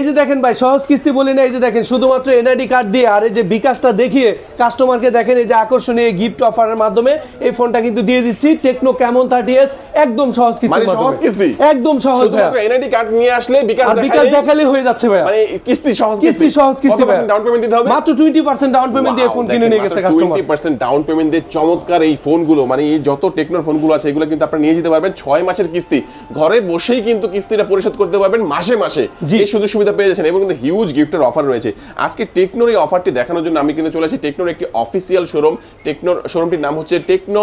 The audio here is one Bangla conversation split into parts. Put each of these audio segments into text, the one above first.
এই যে দেখেন ভাই সহজ কিস্তি বলি না এই যে দেখেন শুধুমাত্র এনআইডি কার্ড দিয়ে আর এই যে বিকাশটা দেখিয়ে কাস্টমারকে দেখেন এই যে আকর্ষণীয় গিফট অফারের মাধ্যমে এই ফোনটা কিন্তু দিয়ে দিচ্ছি। টেকনো কেমন থার্টি এস একদম সহজ কিস্তি মানে সহজ কিস্তি? একদম সহজ এনআইডি কার্ড নিয়ে আসলে বিকাশ বিকাশ দেখালেই হয়ে যাচ্ছে ভাইয়া। মানে কিস্তি সহজ কিস্তি। সহজ কিস্তি ভাইয়া। ডাউন পেমেন্ট দিতে হবে? মাত্র টোয়েন্টি পার্সেন্ট ডাউন পেমেন্ট দিয়ে ফোন কিনে নিয়ে গেছে customer twenty percent down payment দিয়ে চমৎকার এই ফোনগুলো মানে এই যত টেকনোর ফোনগুলো আছে এগুলো কিন্তু আপনারা নিয়ে যেতে পারবেন। ছয় মাসের কিস্তি। ঘরে বসেই কিন্তু কিস্তিটা পরিশোধ করতে পারবেন মাসে মাসে। এই সুযোগ সুবিধা পেয়ে যাচ্ছেন এবং কিন্তু হিউজ গিফটের অফার রয়েছে। আজকে টেকনোর এই অফারটি দেখানোর জন্য আমি কিন্তু চলে আসি টেকনোর একটি অফিসিয়াল শোরুম টেকনোর শোরুমটির নাম হচ্ছে টেকনো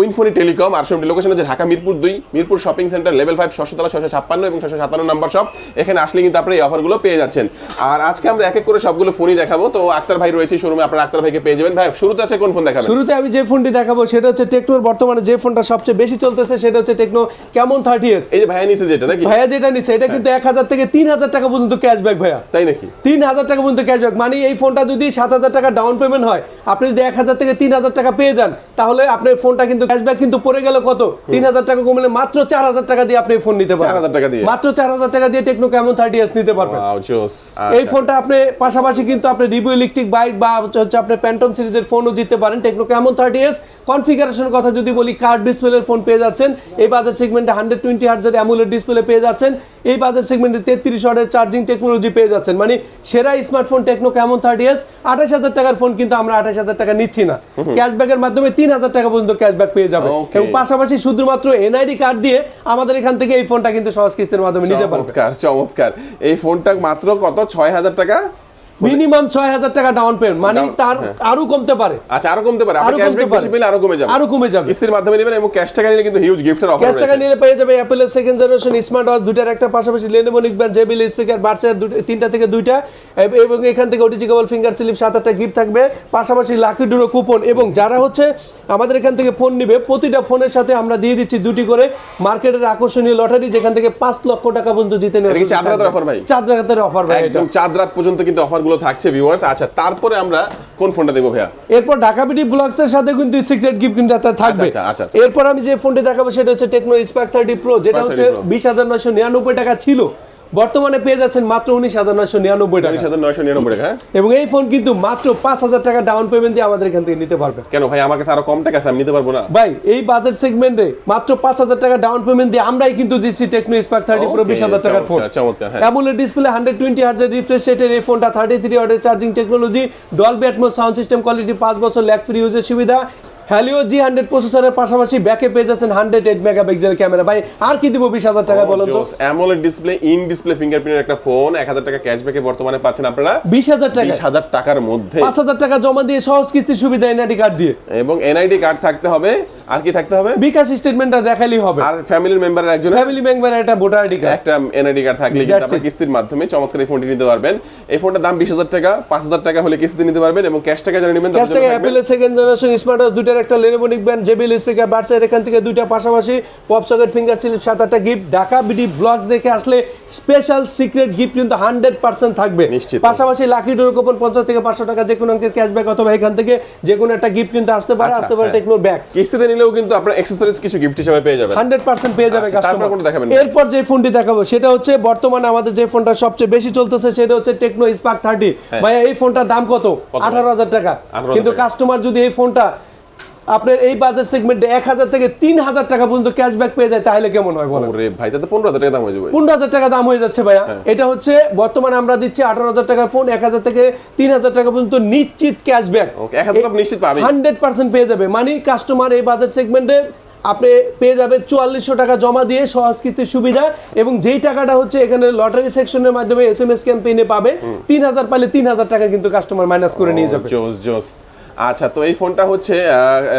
উইনফোনি টেলিকম আর শোরুমটি লোকেশন হচ্ছে ঢাকা মিরপুর দুই Mirpur shopping centre level five ছশো তলা ছশো ছাপ্পান্ন এবং ছশো সাতান্ন নাম্বার শপ এখানে আসলে কিন্তু আপনারা এই অফারগুলো পেয়ে যাচ্ছেন। আর আজকে আমরা এক এক করে সবগুলো ফোনই দেখাবো। তো আক্তার ভাই রয়েছে শোরুমে আপনারা আক্তার ভাইকে পেয়ে যাবেন। ভাই শুরুতে আছে কোন ফোন দেখাবেন? শুরুতে আমি যে ফোনটি দেখাবো সেটা হচ্ছে টেকনোর বর্তমানে যে ফোনটা সবচেয়ে বেশি চলতেছে সেটা হচ্ছে টেকনো কেমন থার্টি এস এই যে ভাইয়া নিচে যেটা নাকি? ভাইয়া যেটা নিচ্ছে এটা কিন্তু এক হাজার থেকে তিন হাজার টাকা পর্যন্ত ক্যাশব্যাক ভাইয়া। তাই নাকি? তিন হাজার টাকা পর্যন্ত ক্যাশব্যাক মানে এই ফোনটা যদি সাত হাজার টাকা ডাউন পেমেন্ট হয় আপনি যদি এক হাজার থেকে তিন হাজার টাকা পেয়ে যান তাহলে আপনার ফোনটা কিন্তু ক্যাশব্যাক কিন্তু পড়ে গেল কত? তিন হাজার টাকা কমলে মাত্র চার হাজার টাকা দিয়ে আপনি ফোন নিতে পারবেন। 4,000 টাকা দিয়ে? মাত্র চার হাজার টাকা দিয়ে টেকনো কেমন থার্টি এস নিতে পারবেন। এই আচ্ছা। ফোনটা আপনি পাশাপাশি কিন্তু আপনি রিভিউ ইলেকট্রিক বাইক বা হচ্ছে আপনি প্যান্টম সিরিজের ফোনও জিততে পারেন। টেকনো কেমন থার্টি এস কনফিগারেশনের কথা যদি বলি কার্ড ডিসপ্লের ফোন পেয়ে যাচ্ছেন। এই বাজার সেগমেন্টে হান্ড্রেড টোয়েন্টি হার্জের অ্যামুলেট ডিসপ্লে পেয়ে যাচ্ছেন। এই বাজার সেগমেন্টে তেত্রিশ ওয়াটের চার্জিং টেকনোলজি পেয়ে যাচ্ছেন। মানে সেরা smartphone Tecno Camon thirty S আঠাশ হাজার টাকার ফোন কিন্তু আমরা আঠাশ হাজার টাকা নিচ্ছি না। ক্যাশব্যাকের মাধ্যমে তিন হাজার টাকা পর্যন্ত ক্যাশব্যাক পেয়ে যাবে। এবং পাশাপাশি শুধুমাত্র এনআইডি কার্ড দিয়ে আমাদের এখান থেকে এই ফোনটা কিন্তু সহজ কিস্তির মাধ্যমে নিতে পারবে। চমৎকার। চমৎকার এই ফোনটা মাত্র কত? ছয় হাজার টাকা? মিনিমাম ছয় হাজার টাকা ডাউন পেমেন্ট মানে তার হ্যাঁ। আরও কমতে পারে আচ্ছা আরও কমতে পারে আপনি আরও কমতে ক্যাশব্যাক বেশি পারে। পেলে আরও কমে যাবে আরও কমে যাবে কিস্তির মাধ্যমে নেবেন এবং ক্যাশ টাকা নিলে কিন্তু হিউজ গিফটের অফার ক্যাশ টাকা নিলে পেয়ে যাবে অ্যাপেলের সেকেন্ড জেনারেশন স্মার্ট ওয়াচ দুটার একটা পাশাপাশি স্পিকার তিনটা থেকে দুইটা এবং এখান থেকে ওটিজি কেবল ফিঙ্গার স্লিপ সাত আটটা গিফট থাকবে পাশাপাশি লাকি ডুরো কুপন এবং যারা হচ্ছে আমাদের এখান থেকে ফোন নিবে প্রতিটা ফোনের সাথে আমরা দিয়ে দিচ্ছি দুটি করে মার্কেটের আকর্ষণীয় লটারি যেখান থেকে পাঁচ লক্ষ টাকা পর্যন্ত জিতে চাঁদ রাতের থাকবে। ভাই? চাঁদ রাতের অফার ভাই একদম চাঁদ রাত পর্যন্ত কিন্তু অফারগুলো থাকছে ভিউয়ার্স আচ্ছা তারপরে আমরা কোন ফোনটা দেবো ভাইয়া? এরপর ঢাকা বিডি ব্লগস এর সাথে কিন্তু সিক্রেট গিফট কিন্তু একটা থাকবে। আচ্ছা, আচ্ছা, আচ্ছা। এরপর আমি যে ফোনটি দেখাবো সেটা হচ্ছে টেকনো স্পার্ক থার্টি প্রো যেটা হচ্ছে 30 বিশ হাজার নয়শো নিরানব্বই টাকা ছিল। বর্তমানে পেয়ে যাচ্ছেন মাত্র উনিশ হাজার নয়শো নিরানব্বই টাকা। উনিশ হাজার নয়শো নিরানব্বই টাকা হ্যাঁ? এবং এই ফোন কিন্তু মাত্র পাঁচ হাজার টাকা ডাউন পেমেন্ট দিয়ে আমাদের এখান থেকে নিতে পারবে। কেন ভাই? আমার কাছে আরও কম টাকা আছে আমি নিতে পারব না। ভাই এই বাজার সেগমেন্টে মাত্র পাঁচ হাজার টাকা ডাউন পেমেন্ট দিয়ে আমরাই কিন্তু দিচ্ছি টেকনো স্পার্ক থার্টি প্রো বিশ হাজার টাকার phone. AMOLED display hundred twenty হার্জের refresh রেটের এই ফোনটা থার্টি থ্রি ওয়াটের charging technology Dolby Atmos sound system quality পাঁচ বছর ল্যাক ফ্রি ইউজের সুবিধা হ্যালিও জি হান্ড্রেড প্রসেসরের পাশাপাশি ব্যাকে পেয়ে যাচ্ছেন হান্ড্রেড এইট মেগাপিক্সেল ক্যামেরা ভাই আর কি দিব বিশ হাজার টাকা বলুন তো? অ্যামোলেড ডিসপ্লে ইন ডিসপ্লে ফিঙ্গারপ্রিন্টের একটা ফোন এক হাজার টাকা ক্যাশব্যাকে বর্তমানে পাচ্ছেন আপনারা। বিশ হাজার টাকা বিশ হাজার টাকার মধ্যে। পাঁচ হাজার টাকা জমা দিয়ে সহজ কিস্তির সুবিধা এনআইডি কার্ড দিয়ে। এবং এনআইডি কার্ড থাকতে হবে। আর কি থাকতে হবে? বিকাশ স্টেটমেন্টটা দেখালেই হবে। আর ফ্যামিলির মেম্বারের একজন ফ্যামিলি মেম্বারের একটা ভোটার আইডি কার্ড একটা এনআইডি কার্ড থাকলে কিন্তু That's কিস্তির মাধ্যমে চমৎকার এই ফোনটি নিতে পারবেন। এই ফোনটার দাম বিশ হাজার টাকা পাঁচ হাজার টাকা হলে কিস্তি নিতে পারবেন এবং ক্যাশ টাকা যারা নেবেন ক্যাশ টাকা অ্যাপেলের সেকেন্ড জেনারেশন স্মার্ট ওয়াচ দুইটার একটা লেনোভো নিকবেন জেবিএল স্পিকার বার্সের এখান থেকে দুইটা পাশাপাশি পপ সকেট ফিঙ্গার স্লিপ সাত আটটা গিফট ঢাকা বিডি ব্লগস দেখে আসলে স্পেশাল সিক্রেট গিফট কিন্তু হান্ড্রেড পার্সেন্ট থাকবে। নিশ্চিত। পাশাপাশি লাকি ডোর কুপন পঞ্চাশ থেকে পাঁচশো টাকা যে কোনো অঙ্কের ক্যাশব্যাক অথবা এখান থেকে যে কোনো একটা গিফট কিন্তু আসতে পারে আচ্ছা, আসতে পারে। টেকনোর ব্যাগ কিস্তিতে নিলেও কিন্তু আপনার এক্সেসরিজ কিছু গিফট হিসেবে পেয়ে যাবেন। হান্ড্রেড পার্সেন্ট পেয়ে যাবে আচ্ছা, কাস্টমার কোনটা দেখাবেন? এরপর যে ফোনটি দেখাবো সেটা হচ্ছে বর্তমানে আমাদের যে ফোনটা সবচেয়ে বেশি চলতেছে সেটা হচ্ছে টেকনো স্পার্ক থার্টি ভাইয়া এই ফোনটার দাম কত? আঠারো হাজার টাকা। কিন্তু কাস্টমার যদি এই ফোনটা আপনার এই বাজার সেগমেন্টে এক হাজার থেকে তিন হাজার টাকা পর্যন্ত ক্যাশব্যাক পেয়ে যায় তাহলে কেমন হয় বলেন? ওরে ভাই তাতে পনেরো হাজার টাকা দাম হয়ে যাবে। পনেরো হাজার টাকা দাম হয়ে যাচ্ছে ভাইয়া। হ্যাঁ। এটা হচ্ছে বর্তমানে আমরা দিচ্ছি আঠারো হাজার টাকার ফোন এক হাজার থেকে তিন হাজার টাকা পর্যন্ত নিশ্চিত ক্যাশব্যাক নিশ্চিত পাবে হান্ড্রেড পার্সেন্ট পেয়ে যাবে। মানে কাস্টমার এই বাজার সেগমেন্টে আপনি পেয়ে যাবে চুয়াল্লিশশো টাকা জমা দিয়ে সহজ কিস্তির সুবিধা এবং যেই টাকাটা হচ্ছে এখানে লটারি সেকশনের মাধ্যমে এস এম এস ক্যাম্পেইনে পাবে তিন হাজার পালে তিন হাজার টাকা কিন্তু কাস্টমার মাইনাস করে নিয়ে যাবে। জোস জোস। আচ্ছা তো এই ফোনটা হচ্ছে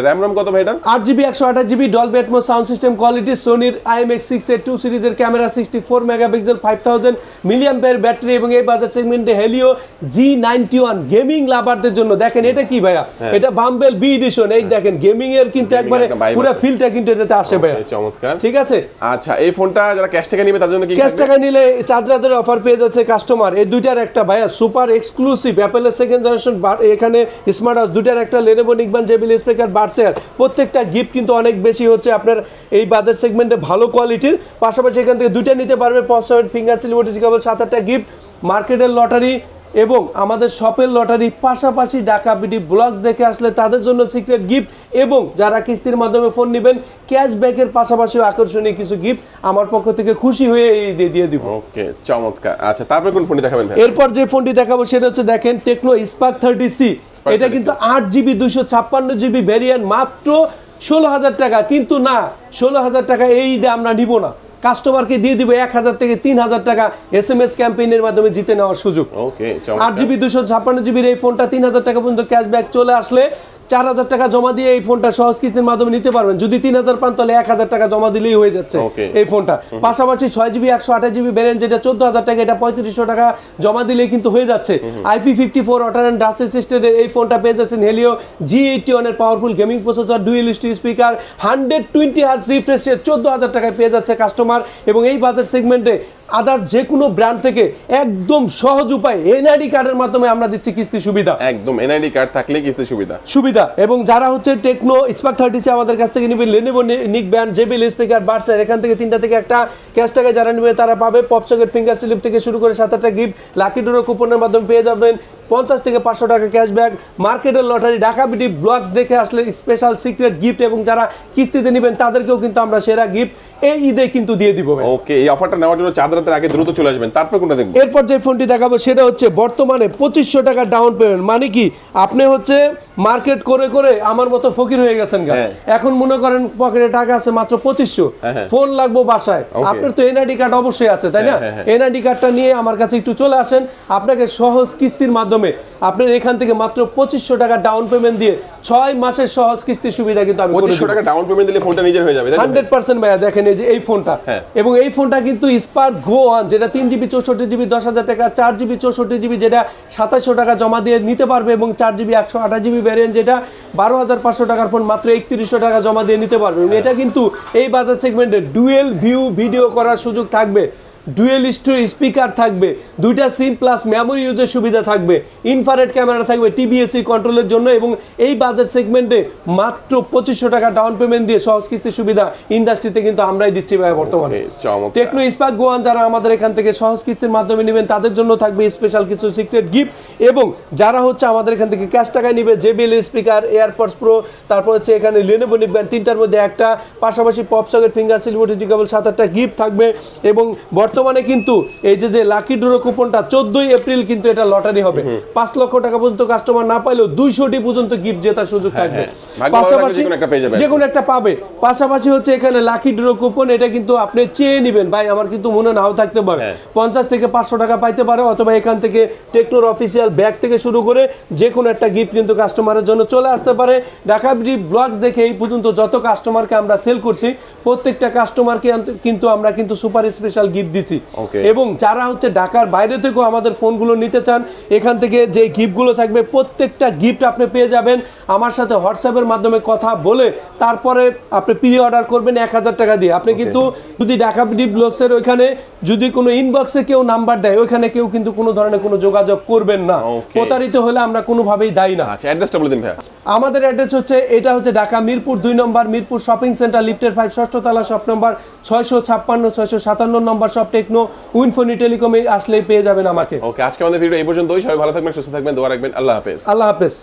র্যাম রম কত ভাই এটা আট জিবি একশো আঠাশ GB Dolby Atmos sound system quality সোনির IMX six eight two সিরিজের camera sixty four megapixel five thousand milliamp pair battery এবং এই বাজার সেগমেন্টে Helio G ninety one gaming লাভারদের জন্য। দেখেন এটা কি ভাইয়া? এটা বাম্বেল বি এডিশন এই দেখেন গেমিং এর কিন্তু একবারে পুরো ফিলটা কিন্তু এটাতে আসে ভাইয়া। চমৎকার। ঠিক আছে? আচ্ছা এই ফোনটা যারা ক্যাশ টাকা নিবে তার জন্য কি ক্যাশ টাকা নিলে চার হাজার অফার পেয়ে যাচ্ছে কাস্টমার এই দুইটার একটা ভাইয়া সুপার এক্সক্লুসিভ অ্যাপেলের সেকেন্ড জেনারেশন এখানে স্মার্ট হাউস দুইটার একটা লেনেবো নিকবান জেবিল স্পিকার বার্সের প্রত্যেকটা গিফট কিন্তু অনেক বেশি হচ্ছে আপনার এই বাজার সেগমেন্টে ভালো কোয়ালিটির পাশাপাশি এখান থেকে দুইটা নিতে পারবে পপসয়েড ফিঙ্গার সিলভার কেবল সাত আটটা গিফট মার্কেটের লটারি এবং আমাদের শপের লটারি পাশাপাশি ডাকা বিডি ব্লগস দেখে আসলে তাদের জন্য সিক্রেট গিফট এবং যারা কিস্তির মাধ্যমে ফোন নেবেন ক্যাশব্যাকের পাশাপাশি আকর্ষণীয় কিছু গিফট আমার পক্ষ থেকে খুশি হয়ে এই দিয়ে দিয়ে দিব। ওকে চমৎকার। আচ্ছা তারপরে কোন ফোনটি দেখাবেন ভাই? এরপর যে ফোনটি দেখাবো সেটা হচ্ছে দেখেন টেকনো স্পার্ক থার্টি সি এটা কিন্তু আট জিবি দুশো ছাপ্পান্ন জিবি ভ্যারিয়েন্ট মাত্র ষোলো হাজার টাকা। কিন্তু না ষোলো হাজার টাকা এই ঈদে আমরা নিব না। কাস্টমারকে দিয়ে দিবে এক হাজার থেকে তিন হাজার টাকা এস এম এস ক্যাম্পেইনের মাধ্যমে জিতে নেওয়ার সুযোগ। আট জিবি দুশো ছাপ্পান্ন জিবির এই ফোনটা তিন হাজার টাকা পর্যন্ত ক্যাশব্যাক চলে আসলে চার হাজার টাকা জমা দিয়ে এই ফোনটা সহজ কিস্তির মাধ্যমে নিতে পারবেন। যদি তিন হাজার পান তাহলে এক হাজার টাকা জমা দিলেই হয়ে যাচ্ছে. এই ফোনটা। পাশাপাশি ছয় জিবি একশো আঠাশ জিবি ব্যালেন্স যেটা চোদ্দ হাজার টাকা এটা পঁয়ত্রিশশো টাকা জমা দিলেই কিন্তু হয়ে যাচ্ছে। IP fifty four water and dust সিস্টেমের এই ফোনটা পেয়ে যাচ্ছেন হেলিও জি এইটটি ওয়ানের powerful gaming processor dual স্টি speaker hundred চোদ্দ হার্স রিফ্রেশে চোদ্দ হাজার টাকায় পেয়ে যাচ্ছে কাস্টমার এবং এই বাজার সেগমেন্টে আদার্স যে কোনো ব্র্যান্ড থেকে একদম সহজ উপায় এনআইডি কার্ডের মাধ্যমে আমরা দিচ্ছি কিস্তি সুবিধা। একদম এনআইডি কার্ড থাকলে কিস্তি সুবিধা। সুবিধা। এবং যারা হচ্ছে টেকনো স্পার্ক থার্টি আমাদের কাছ থেকে নিবে লেনেভো নিক ব্যান্ড জেবিল স্পিকার বার্সার এখান থেকে তিনটা থেকে একটা ক্যাশ টাকা যারা নেবে তারা পাবে পপ সকেট ফিঙ্গার স্লিপ থেকে শুরু করে সাত আটটা গিফট লাকি ডোরো কুপনের মাধ্যমে পেয়ে যাবেন। পঞ্চাশ থেকে পাঁচশো টাকা ক্যাশব্যাক মার্কেটের লটারি ঢাকা বিটি ব্লগস দেখে আসলে স্পেশাল সিক্রেট গিফট এবং যারা কিস্তিতে নেবেন তাদেরকেও কিন্তু আমরা সেরা গিফট এই ঈদে কিন্তু দিয়ে দিব ওকে এই অফারটা নেওয়ার জন্য চাঁদ রাতের আগে দ্রুত চলে আসবেন। তারপর কোনটা দেখব? এরপর যে ফোনটি দেখাবো সেটা হচ্ছে বর্তমানে পঁচিশশো টাকা ডাউন পেমেন্ট মানে কি? আপনি হচ্ছে মার্কেট করে করে আমার মতো ফকির হয়ে গেছেন। হ্যাঁ। এখন মনে করেন পকেটে টাকা আছে মাত্র পঁচিশশো। হ্যাঁ, হ্যাঁ। ফোন লাগবো বাসায়। আপনার তো এনআইডি কার্ড অবশ্যই আছে তাই না? হ্যাঁ, হ্যাঁ, হ্যাঁ। এনআইডি কার্ডটা নিয়ে আমার কাছে একটু চলে আসেন। আপনাকে সহজ কিস্তির মাধ্যমে আপনার এখান থেকে মাত্র পঁচিশশো টাকা ডাউন পেমেন্ট দিয়ে ছয় মাসের সহজ কিস্তির সুবিধা কিন্তু আমি পঁচিশশো টাকা ডাউন পেমেন্ট দিলে ফোনটা নিজের হয়ে যাবে হান্ড্রেড পার্সেন্ট ভাইয়া দেখেন এই যে এই ফোনটা হ্যাঁ। এবং এই ফোনটা কিন্তু স্পার্ক গো ওয়ান যেটা তিন জিবি চৌষট্টি জিবি দশ হাজার টাকা চার জিবি চৌষট্টি জিবি যেটা সাতাশশো টাকা জমা দিয়ে নিতে পারবে এবং চার জিবি একশো আঠাশ জিবি ভ্যারিয়েন্ট যেটা বারো হাজার পাঁচশো টাকার ফোন মাত্র একত্রিশশো টাকা জমা দিয়ে নিতে পারবে। এবং এটা কিন্তু এই বাজার সেগমেন্টে ডুয়েল ভিউ ভিডিও করার সুযোগ থাকবে। ডুয়েল স্টোরি স্পিকার থাকবে দুইটা সিম প্লাস মেমোরি ইউজের সুবিধা থাকবে ইনফারেট ক্যামেরা থাকবে টিবিএসসি কন্ট্রোলের জন্য এবং এই বাজার সেগমেন্টে মাত্র পঁচিশশো টাকা ডাউন পেমেন্ট দিয়ে সহজ কিস্তির সুবিধা ইন্ডাস্ট্রিতে কিন্তু আমরাই দিচ্ছি ভাই বর্তমানে। টেকনো স্পার্ক গোয়ান যারা আমাদের এখান থেকে সহজ কিস্তির মাধ্যমে নেবেন তাদের জন্য থাকবে স্পেশাল কিছু সিক্রেট গিফট এবং যারা হচ্ছে আমাদের এখান থেকে ক্যাশ টাকায় নিবে জেবিএল স্পিকার এয়ারপডস প্রো তারপর হচ্ছে এখানে লেনেভো নিবেন তিনটার মধ্যে একটা পাশাপাশি পপ সকেট ফিঙ্গার সিলভার কেবল সাত আটটা গিফট থাকবে এবং বর্তমানে কিন্তু এই যে যে লাকি ড্রো কুপনটা চোদ্দই এপ্রিল কিন্তু এটা লটারি হবে। পাঁচ লক্ষ টাকা পর্যন্ত কাস্টমার না পাইলেও দুইশোটি পর্যন্ত গিফট জেতার সুযোগ থাকবে। হ্যাঁ। একটা পেয়ে যাবে। যে কোনো একটা পাবে। পাশাপাশি হচ্ছে এখানে লাকি ড্র কুপন এটা কিন্তু আপনি চেয়ে নেবেন। ভাই আমার কিন্তু মনে নাও থাকতে পারে। হ্যাঁ। পঞ্চাশ থেকে পাঁচশো টাকা পাইতে পারে অথবা এখান থেকে টেকনোর অফিসিয়াল ব্যাগ থেকে শুরু করে যে কোনো একটা গিফট কিন্তু কাস্টমারের জন্য চলে আসতে পারে। ঢাকা ব্লগস দেখে এই পর্যন্ত যত কাস্টমারকে আমরা সেল করছি প্রত্যেকটা কাস্টমারকে কিন্তু আমরা কিন্তু সুপার স্পেশাল গিফট দিছি Okay. এবং যারা হচ্ছে ঢাকার বাইরে থেকেও আমাদের ফোনগুলো নিতে চান এখান থেকে যে গিফটগুলো থাকবে প্রত্যেকটা গিফট আপনি পেয়ে যাবেন। আমার সাথে হোয়াটসঅ্যাপের মাধ্যমে কথা বলে তারপরে আপনি প্রি অর্ডার করবেন এক হাজার টাকা দিয়ে। আপনি কিন্তু যদি ঢাকা বিডি ব্লগসের ওইখানে যদি কোনো ইনবক্সে কেউ নাম্বার দেয় ওইখানে কেউ কিন্তু কোনো ধরনের কোনো যোগাযোগ করবেন না। প্রতারিত হলে আমরা কোনোভাবেই দায়ী না। আচ্ছা অ্যাড্রেসটা বলে দিন ভাইয়া। আমাদের অ্যাড্রেস হচ্ছে এটা হচ্ছে ঢাকা মিরপুর দুই নম্বর মিরপুর শপিং সেন্টার লিফটের ফাইভ ষষ্ঠ তলা শপ নম্বর ছয়শো ছাপ্পান্ন ছয়শো সাতান্ন নম্বর শপ টেকনো উইনফোনি টেলিকমে আসলেই পেয়ে যাবেন আমাকে। ওকে আজকে আমাদের ভিডিও এই পর্যন্তই। সবাই ভালো থাকবেন সুস্থ থাকবেন দোয়া রাখবেন। আল্লাহ হাফেজ। আল্লাহ হাফেজ।